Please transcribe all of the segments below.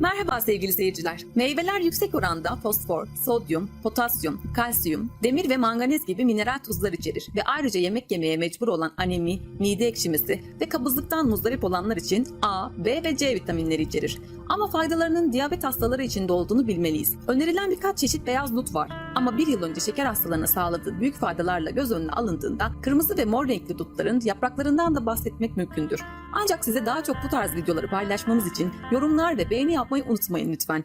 Merhaba sevgili seyirciler. Meyveler yüksek oranda fosfor, sodyum, potasyum, kalsiyum, demir ve manganiz gibi mineral tuzlar içerir ve ayrıca yemek yemeye mecbur olan anemi, mide ekşimesi ve kabızlıktan muzdarip olanlar için A, B ve C vitaminleri içerir. Ama faydalarının diyabet hastaları için de olduğunu bilmeliyiz. Önerilen birkaç çeşit beyaz dut var ama bir yıl önce şeker hastalarına sağladığı büyük faydalarla göz önüne alındığında kırmızı ve mor renkli dutların yapraklarından da bahsetmek mümkündür. Ancak size daha çok bu tarz videoları paylaşmamız için yorumlar ve beğeni yapmayı unutmayın lütfen.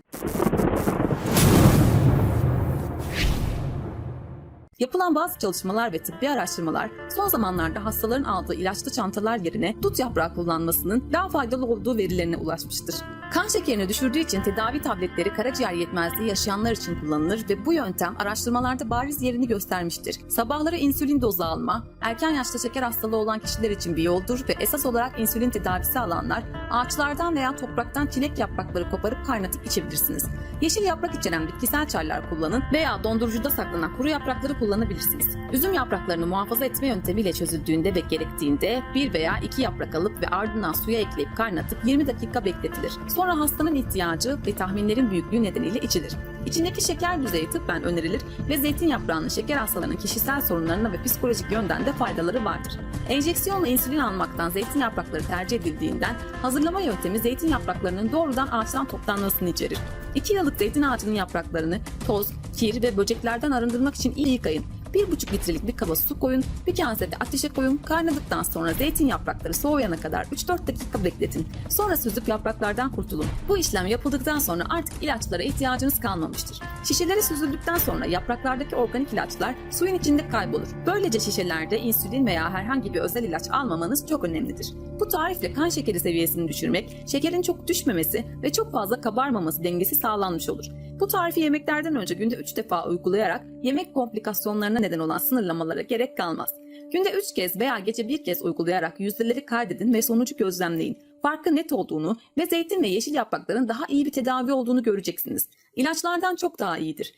Yapılan bazı çalışmalar ve tıbbi araştırmalar son zamanlarda hastaların aldığı ilaçlı çantalar yerine dut yaprağı kullanmasının daha faydalı olduğu verilerine ulaşmıştır. Kan şekerini düşürdüğü için tedavi tabletleri karaciğer yetmezliği yaşayanlar için kullanılır ve bu yöntem araştırmalarda bariz yerini göstermiştir. Sabahları insülin dozu alma, erken yaşta şeker hastalığı olan kişiler için bir yoldur ve esas olarak insülin tedavisi alanlar ağaçlardan veya topraktan çilek yaprakları koparıp kaynatıp içebilirsiniz. Yeşil yaprak içeren bitkisel çaylar kullanın veya dondurucuda saklanan kuru yaprakları kullanabilirsiniz. Üzüm yapraklarını muhafaza etme yöntemiyle çözüldüğünde ve gerektiğinde bir veya iki yaprak alıp ve ardından suya ekleyip kaynatıp 20 dakika bekletilir. Sonra hastanın ihtiyacı ve tahminlerin büyüklüğü nedeniyle içilir. İçindeki şeker düzeyi tıbben önerilir ve zeytin yaprağının şeker hastalarının kişisel sorunlarına ve psikolojik yönden de faydaları vardır. Enjeksiyonla insülin almaktan zeytin yaprakları tercih edildiğinden hazırlama yöntemi zeytin yapraklarının doğrudan ağaçtan toplanmasını içerir. 2 yıllık zeytin ağacının yapraklarını toz, kir ve böceklerden arındırmak için iyi yıkayın. 1,5 litrelik bir kaba su koyun, bir kasede ateşe koyun, kaynadıktan sonra zeytin yaprakları soğuyana kadar 3-4 dakika bekletin. Sonra süzüp yapraklardan kurtulun. Bu işlem yapıldıktan sonra artık ilaçlara ihtiyacınız kalmamıştır. Şişeleri süzüldükten sonra yapraklardaki organik ilaçlar suyun içinde kaybolur. Böylece şişelerde insülin veya herhangi bir özel ilaç almamanız çok önemlidir. Bu tarifle kan şekeri seviyesini düşürmek, şekerin çok düşmemesi ve çok fazla kabarmaması dengesi sağlanmış olur. Bu tarifi yemeklerden önce günde 3 defa uygulayarak yemek komplikasyonlarına neden olan sınırlamalara gerek kalmaz. Günde 3 kez veya gece bir kez uygulayarak yüzdeleri kaydedin ve sonucu gözlemleyin. Farkı net olduğunu ve zeytin ve yeşil yaprakların daha iyi bir tedavi olduğunu göreceksiniz. İlaçlardan çok daha iyidir.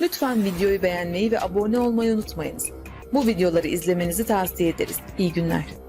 Lütfen videoyu beğenmeyi ve abone olmayı unutmayınız. Bu videoları izlemenizi tavsiye ederiz. İyi günler.